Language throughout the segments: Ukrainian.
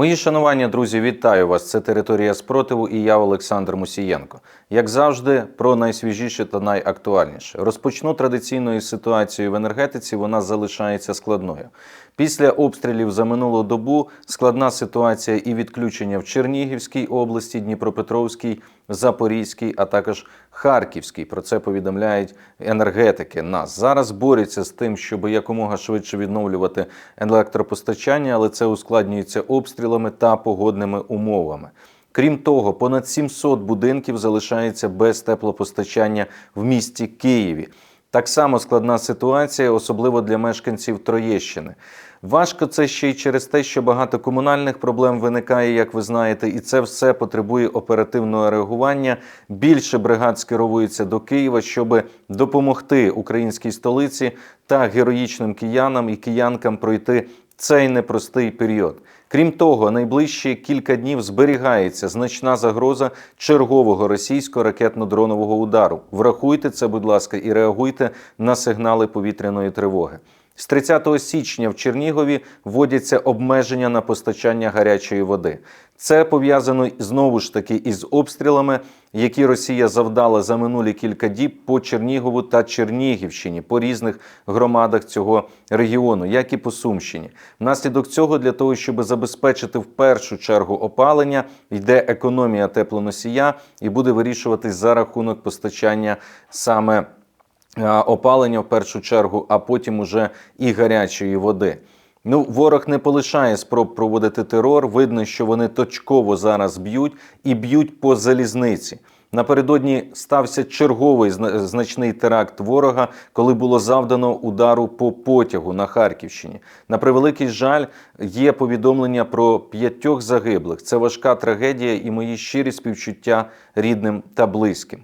Мої шанування, друзі, вітаю вас. Це територія спротиву і я Олександр Мусієнко. Як завжди, про найсвіжіше та найактуальніше. Розпочну традиційною ситуацією в енергетиці. Вона залишається складною. Після обстрілів за минулу добу складна ситуація і відключення в Чернігівській області, Дніпропетровській, Запорізькій, а також Харківській. Про це повідомляють енергетики. Нас зараз борються з тим, щоб якомога швидше відновлювати електропостачання, але це ускладнюється обстрілами та погодними умовами. Крім того, понад 700 будинків залишається без теплопостачання в місті Києві. Так само складна ситуація, особливо для мешканців Троєщини. Важко це ще й через те, що багато комунальних проблем виникає, як ви знаєте, і це все потребує оперативного реагування. Більше бригад скеровується до Києва, щоб допомогти українській столиці та героїчним киянам і киянкам пройти цей непростий період. Крім того, найближчі кілька днів зберігається значна загроза чергового російського ракетно-дронового удару. Врахуйте це, будь ласка, і реагуйте на сигнали повітряної тривоги. З 30 січня в Чернігові вводяться обмеження на постачання гарячої води. Це пов'язано знову ж таки із обстрілами, які Росія завдала за минулі кілька діб по Чернігову та Чернігівщині, по різних громадах цього регіону, як і по Сумщині. Внаслідок цього, для того, щоб забезпечити в першу чергу опалення, йде економія теплоносія і буде вирішуватись за рахунок постачання саме опалення в першу чергу, а потім уже і гарячої води. Ну, ворог не полишає спроб проводити терор. Видно, що вони точково зараз б'ють і б'ють по залізниці. Напередодні стався черговий значний теракт ворога, коли було завдано удару по потягу на Харківщині. На превеликий жаль, є повідомлення про п'ятьох загиблих. Це важка трагедія і мої щирі співчуття рідним та близьким.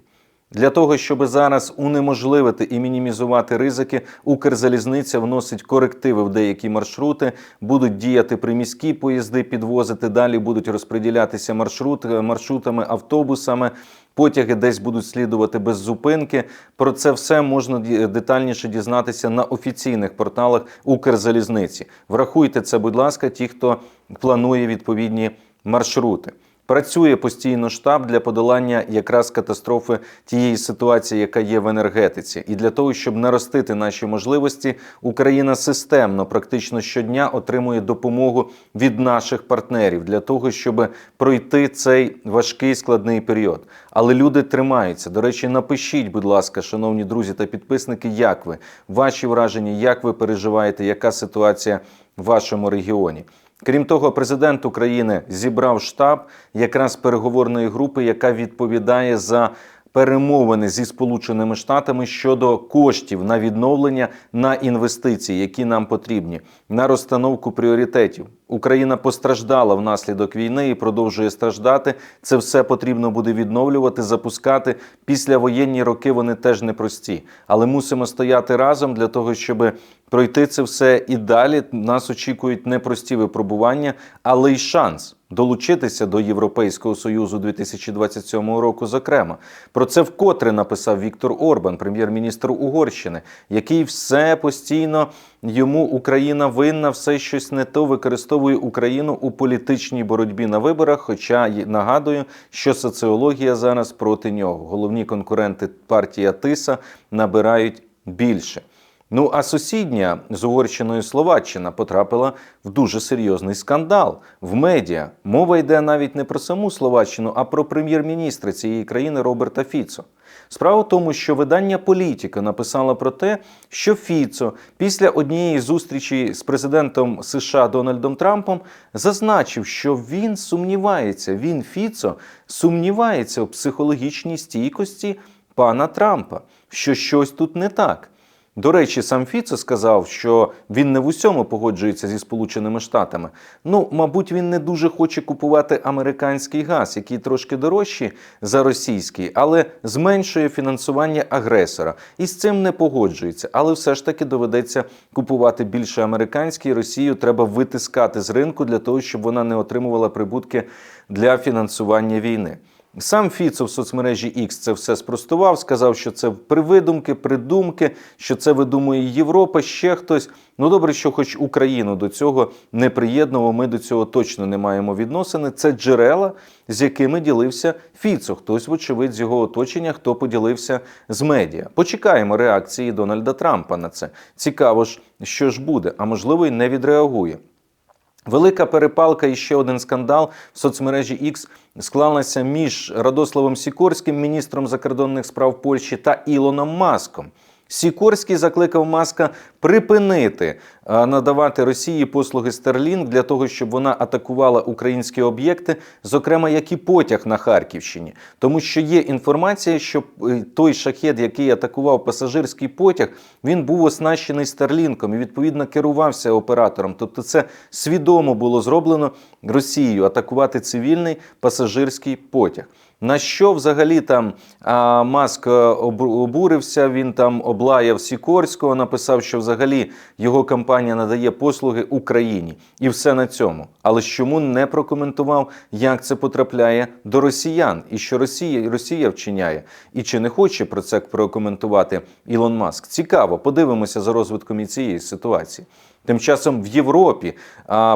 Для того, щоб зараз унеможливити і мінімізувати ризики, Укрзалізниця вносить корективи в деякі маршрути, будуть діяти приміські поїзди, підвозити. Далі будуть розподілятися маршрути, маршрутами, автобусами. Потяги десь будуть слідувати без зупинки. Про це все можна детальніше дізнатися на офіційних порталах Укрзалізниці. Врахуйте це, будь ласка, ті, хто планує відповідні маршрути. Працює постійно штаб для подолання якраз катастрофи тієї ситуації, яка є в енергетиці, і для того, щоб наростити наші можливості, Україна системно, практично щодня отримує допомогу від наших партнерів для того, щоб пройти цей важкий складний період. Але люди тримаються. До речі, напишіть, будь ласка, шановні друзі та підписники, як ви ваші враження, як ви переживаєте, яка ситуація в вашому регіоні. Крім того, президент України зібрав штаб якраз переговорної групи, яка відповідає за перемовини зі Сполученими Штатами щодо коштів на відновлення на інвестиції, які нам потрібні, на розстановку пріоритетів. Україна постраждала внаслідок війни і продовжує страждати. Це все потрібно буде відновлювати, запускати. Післявоєнні роки вони теж непрості, але мусимо стояти разом для того, щоб пройти це все і далі. Нас очікують непрості випробування, але й шанс долучитися до Європейського союзу 2027 року. Зокрема, про це вкотре написав Віктор Орбан, прем'єр-міністр Угорщини, який все постійно йому Україна винна, все щось не то використовує Україну у політичній боротьбі на виборах. Хоча нагадую, що соціологія зараз проти нього. Головні конкуренти партія Тиса набирають більше. Ну а сусідня з Угорщиною Словаччина потрапила в дуже серйозний скандал в медіа. Мова йде навіть не про саму Словаччину, а про прем'єр-міністра цієї країни Роберта Фіцо. Справа в тому, що видання Політіка написало про те, що Фіцо після однієї зустрічі з президентом США Дональдом Трампом зазначив, що він сумнівається. Він Фіцо сумнівається у психологічній стійкості пана Трампа, що щось тут не так. До речі, сам Фіцо сказав, що він не в усьому погоджується зі Сполученими Штатами. Ну, мабуть, він не дуже хоче купувати американський газ, який трошки дорожчий за російський, але зменшує фінансування агресора. І з цим не погоджується. Але все ж таки доведеться купувати більше американський. Росію треба витискати з ринку для того, щоб вона не отримувала прибутки для фінансування війни. Сам Фіцо в соцмережі X це все спростував, сказав, що це привидумки, придумки, що це видумує Європа, ще хтось. Ну добре, що хоч Україну до цього не приєднував, ми до цього точно не маємо відносини. Це джерела, з якими ділився Фіцо. Хтось, вочевидь, з його оточення, хто поділився з медіа. Почекаємо реакції Дональда Трампа на це. Цікаво ж, що ж буде, а можливо, й не відреагує. Велика перепалка і ще один скандал в соцмережі X склалася між Радославом Сікорським, міністром закордонних справ Польщі, та Ілоном Маском. Сікорський закликав Маска припинити е, надавати Росії послуги Starlink для того, щоб вона атакувала українські об'єкти, зокрема як і потяг на Харківщині, тому що є інформація, що е, той шахет, який атакував пасажирський потяг, він був оснащений Старлінком і відповідно керувався оператором. Тобто, це свідомо було зроблено Росією атакувати цивільний пасажирський потяг. На що взагалі там а, Маск е, обурився? Він там облаяв Сікорського, написав, що взагалі його компанія надає послуги Україні, і все на цьому. Але чому не прокоментував, як це потрапляє до росіян, і що Росія Росія вчиняє, і чи не хоче про це прокоментувати Ілон Маск? Цікаво, подивимося за розвитком і цієї ситуації. Тим часом в Європі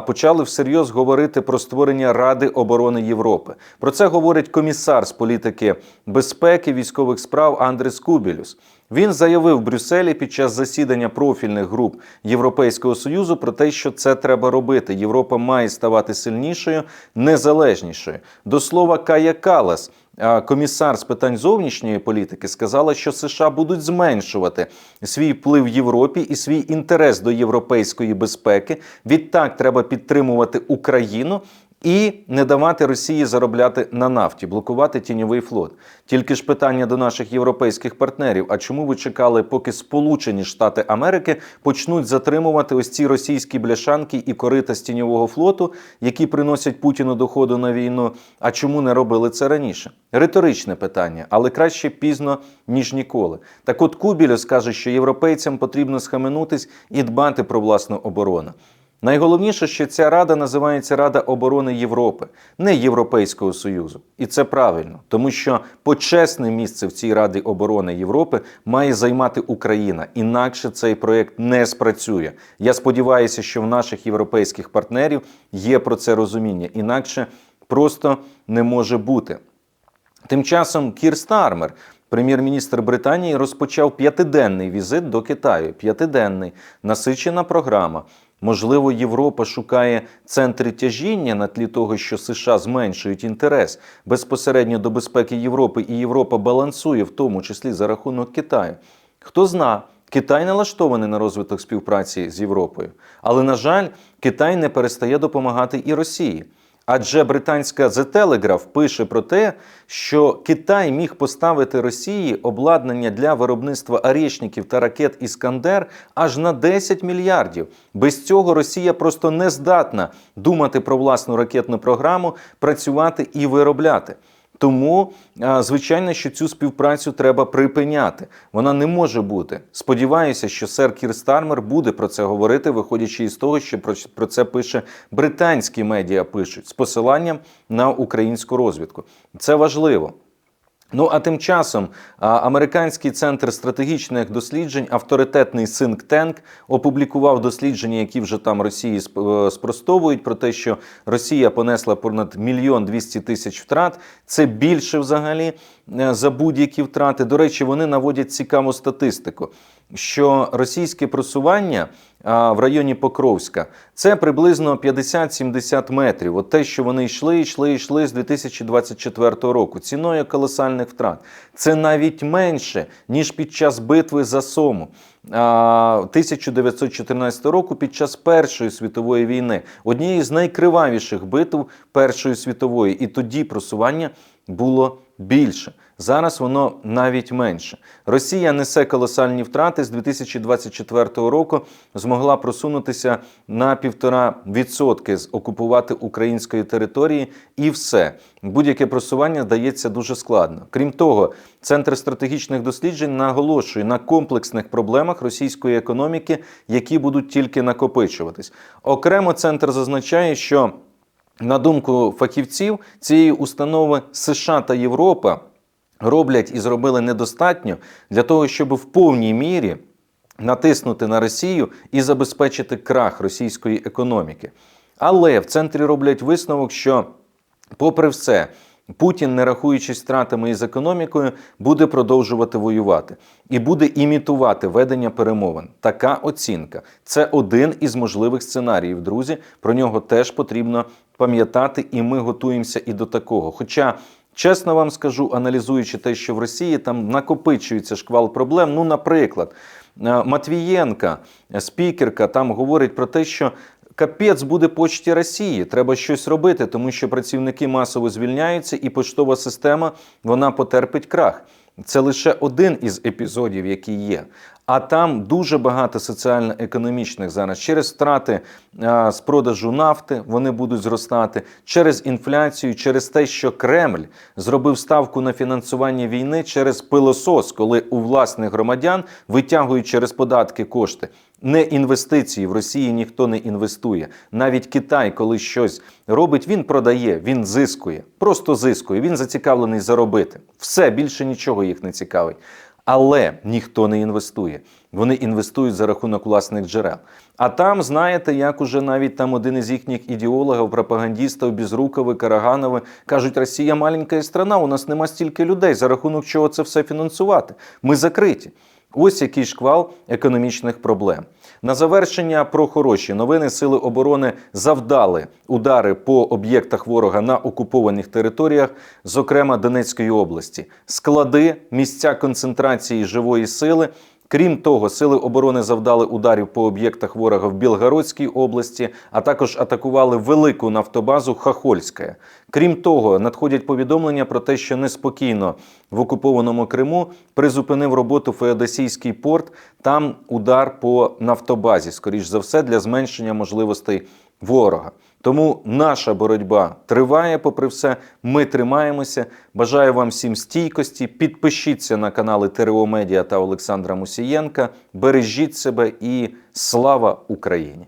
почали всерйоз говорити про створення Ради оборони Європи. Про це говорить комісар з політики безпеки військових справ Андрес Кубілюс. Він заявив в Брюсселі під час засідання профільних груп Європейського союзу про те, що це треба робити. Європа має ставати сильнішою, незалежнішою. До слова, Кая Калас, комісар з питань зовнішньої політики, сказала, що США будуть зменшувати свій вплив в Європі і свій інтерес до європейської безпеки. Відтак треба підтримувати Україну. І не давати Росії заробляти на нафті, блокувати тіньовий флот. Тільки ж питання до наших європейських партнерів: а чому ви чекали, поки Сполучені Штати Америки почнуть затримувати ось ці російські бляшанки і корита з тіньового флоту, які приносять Путіну доходу на війну? А чому не робили це раніше? Риторичне питання, але краще пізно ніж ніколи. Так, от Кубілюс каже, що європейцям потрібно схаменутись і дбати про власну оборону. Найголовніше, що ця рада називається Рада оборони Європи, не Європейського Союзу. І це правильно, тому що почесне місце в цій Раді оборони Європи має займати Україна. Інакше цей проєкт не спрацює. Я сподіваюся, що в наших європейських партнерів є про це розуміння. Інакше просто не може бути. Тим часом Кір Стармер, прем'єр-міністр Британії, розпочав п'ятиденний візит до Китаю. П'ятиденний насичена програма. Можливо, Європа шукає центри тяжіння на тлі того, що США зменшують інтерес безпосередньо до безпеки Європи, і Європа балансує, в тому числі за рахунок Китаю. Хто зна, Китай налаштований на розвиток співпраці з Європою, але на жаль, Китай не перестає допомагати і Росії. Адже британська The Telegraph пише про те, що Китай міг поставити Росії обладнання для виробництва арішників та ракет Іскандер аж на 10 мільярдів. Без цього Росія просто не здатна думати про власну ракетну програму, працювати і виробляти. Тому, звичайно, що цю співпрацю треба припиняти. Вона не може бути. Сподіваюся, що сер Кір Стармер буде про це говорити, виходячи із того, що про, це пише британські медіа пишуть з посиланням на українську розвідку. Це важливо. Ну а тим часом американський центр стратегічних досліджень, авторитетний think Tank, опублікував дослідження, які вже там Росії е, спростовують про те, що Росія понесла понад мільйон двісті тисяч втрат. Це більше взагалі е, за будь-які втрати. До речі, вони наводять цікаву статистику, що російське просування в районі Покровська це приблизно 50-70 метрів. От те, що вони йшли, йшли, йшли з 2024 року, ціною колосальних втрат. Це навіть менше ніж під час битви за Сому. 1914 року під час Першої світової війни, однієї з найкривавіших битв Першої світової, і тоді просування було більше. Зараз воно навіть менше. Росія несе колосальні втрати з 2024 року. Змогла просунутися на півтора відсотки, з- окупувати української території, і все. Будь-яке просування дається дуже складно. Крім того, центр стратегічних досліджень наголошує на комплексних проблемах російської економіки, які будуть тільки накопичуватись. Окремо центр зазначає, що на думку фахівців цієї установи США та Європа роблять і зробили недостатньо для того, щоб в повній мірі натиснути на Росію і забезпечити крах російської економіки. Але в центрі роблять висновок, що, попри все, Путін, не рахуючись втратами із економікою, буде продовжувати воювати і буде імітувати ведення перемовин. Така оцінка це один із можливих сценаріїв. Друзі, про нього теж потрібно пам'ятати, і ми готуємося і до такого. Хоча. Чесно вам скажу, аналізуючи те, що в Росії там накопичується шквал проблем. Ну, наприклад, е, Матвієнка, спікерка, там говорить про те, що капець буде почті Росії. Треба щось робити, тому що працівники масово звільняються, і поштова система вона потерпить крах. Це лише один із епізодів, які є. А там дуже багато соціально-економічних зараз через втрати а, з продажу нафти вони будуть зростати, через інфляцію, через те, що Кремль зробив ставку на фінансування війни через пилосос, коли у власних громадян витягують через податки кошти. Не інвестиції в Росії ніхто не інвестує. Навіть Китай, коли щось робить, він продає, він зискує, просто зискує. Він зацікавлений заробити. Все більше нічого їх не цікавить. Але ніхто не інвестує. Вони інвестують за рахунок власних джерел. А там, знаєте, як уже навіть там один із їхніх ідеологів, пропагандістів, Безрукови, Караганови, кажуть, Росія маленька страна, у нас нема стільки людей, за рахунок чого це все фінансувати. Ми закриті. Ось який шквал економічних проблем. На завершення про хороші новини Сили оборони завдали удари по об'єктах ворога на окупованих територіях, зокрема Донецької області, склади, місця концентрації живої сили. Крім того, сили оборони завдали ударів по об'єктах ворога в Білгородській області, а також атакували велику нафтобазу Хахольська. Крім того, надходять повідомлення про те, що неспокійно в окупованому Криму призупинив роботу Феодосійський порт. Там удар по нафтобазі, скоріш за все, для зменшення можливостей ворога. Тому наша боротьба триває, попри все. Ми тримаємося. Бажаю вам всім стійкості. Підпишіться на канали ТРО Медіа та Олександра Мусієнка. Бережіть себе і слава Україні!